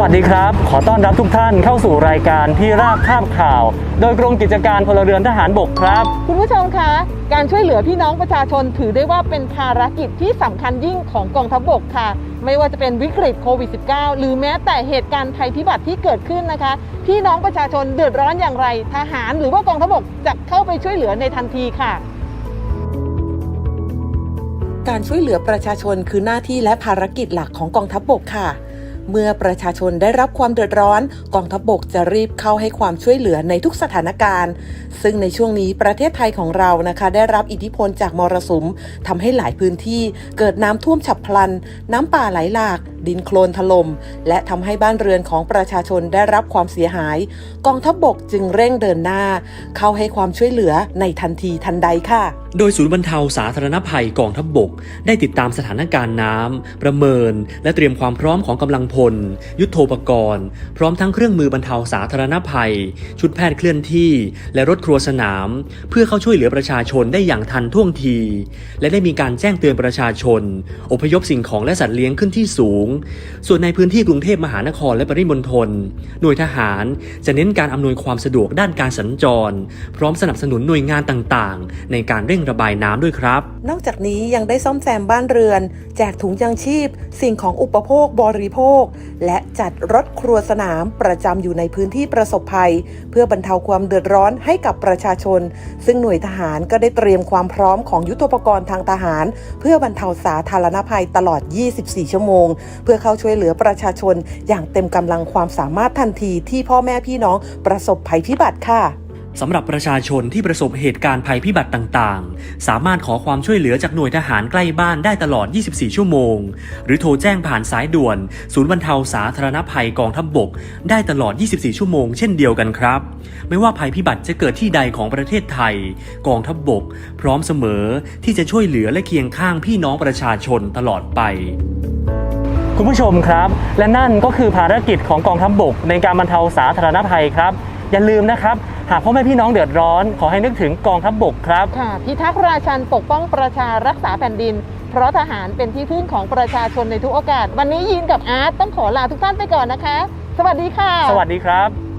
วัสดีครับ ขอต้อนรับทุกท่านเข้าสู่รายการที่ราบคาบข่าว โดยกรมกิจการพลเรือนทหารบกครับ คุณผู้ชมคะ การช่วยเหลือพี่น้องประชาชนถือได้ว่าเป็นภารกิจที่สำคัญยิ่งของกองทัพบกค่ะ ไม่ว่าจะเป็นวิกฤตโควิด -19 หรือแม้แต่เหตุการณ์ภัยพิบัติที่เกิดขึ้นนะคะ พี่น้องประชาชนเดือดร้อนอย่างไร ทหารหรือว่ากองทัพบกจะเข้าไปช่วยเหลือในทันทีค่ะการช่วยเหลือประชาชนคือหน้าที่และภารกิจหลักของกองทัพบกค่ะ เมื่อประชาชนได้รับความเดือดร้อน กองทัพบกจะรีบเข้าให้ความช่วยเหลือในทุกสถานการณ์ ซึ่งในช่วงนี้ประเทศไทยของเรานะคะ ได้รับอิทธิพลจากมรสุมทำให้หลายพื้นที่เกิดน้ำท่วมฉับพลัน น้ำป่าไหลหลาก ดินโคลนถล่มและทำให้บ้านเรือนของประชาชนได้รับความเสียหาย กองทัพบกจึงเร่งเดินหน้า เข้าให้ความช่วยเหลือในทันทีทันใดค่ะ โดยศูนย์บรรเทาสาธารณภัยกองทัพบบก ได้ติดตามสถานการณ์น้ำ ประเมิน และเตรียมความพร้อมของกำลังพล ยุทโธปกรณ์ พร้อมทั้งเครื่องมือบรรเทาสาธารณภัย ชุดแพทย์เคลื่อนที่ และรถครัวสนาม เพื่อเข้าช่วยเหลือประชาชนได้อย่างทันท่วงที และได้มีการแจ้งเตือนประชาชน อพยพสิ่งของและสัตว์เลี้ยงขึ้นที่สูง ส่วนในพื้นที่กรุงเทพมหานครและปริมณฑลหน่วยทหารจะเน้นการอำนวยความสะดวกด้านการสัญจร พร้อมสนับสนุนหน่วยงานต่างๆ ในการเร่งระบายน้ำด้วยครับ นอกจากนี้ยังได้ซ่อมแซมบ้านเรือน แจกถุงยังชีพ สิ่งของอุปโภคบริโภค และจัดรถครัวสนามประจำอยู่ในพื้นที่ประสบภัย เพื่อบรรเทาความเดือดร้อนให้กับประชาชน ซึ่งหน่วยทหารก็ได้เตรียมความพร้อมของยุทธปกรณ์ทางทหาร เพื่อบรรเทาสาธารณภัยตลอด 24 ชั่วโมง เพื่อเข้าช่วยเหลือประชาชน อย่างเต็มกำลังความสามารถทันทีที่พ่อแม่พี่น้องประสบภัยพิบัติค่ะ สำหรับประชาชนที่ประสบเหตุการณ์ภัยพิบัติต่างๆ สามารถขอความช่วยเหลือจากหน่วยทหารใกล้บ้านได้ตลอด 24 ชั่วโมง หรือโทรแจ้งผ่านสายด่วน ศูนย์บรรเทาสาธารณภัยกองทัพบบก ได้ตลอด 24 ชั่วโมงเช่นเดียวกันครับ ไม่ว่าภัยพิบัติจะเกิดที่ใดของประเทศไทย กองทัพบบก พร้อมเสมอที่จะช่วยเหลือและเคียงข้างพี่น้องประชาชนตลอดไปคุณผู้ชมครับ และนั่นก็คือภารกิจของกองทัพบกในการบรรเทาสาธารณภัยครับ อย่าลืมนะครับ หากพ่อแม่พี่น้องเดือดร้อน ขอให้นึกถึงกองทัพบกครับ ค่ะ พิทักษ์ราชันปกป้องประชารักษาแผ่นดิน เพราะทหารเป็นที่พึ่งของประชาชนในทุกโอกาส วันนี้ยินกับอาร์ตต้องขอลาทุกท่านไปก่อนนะคะ สวัสดีค่ะ สวัสดีครับ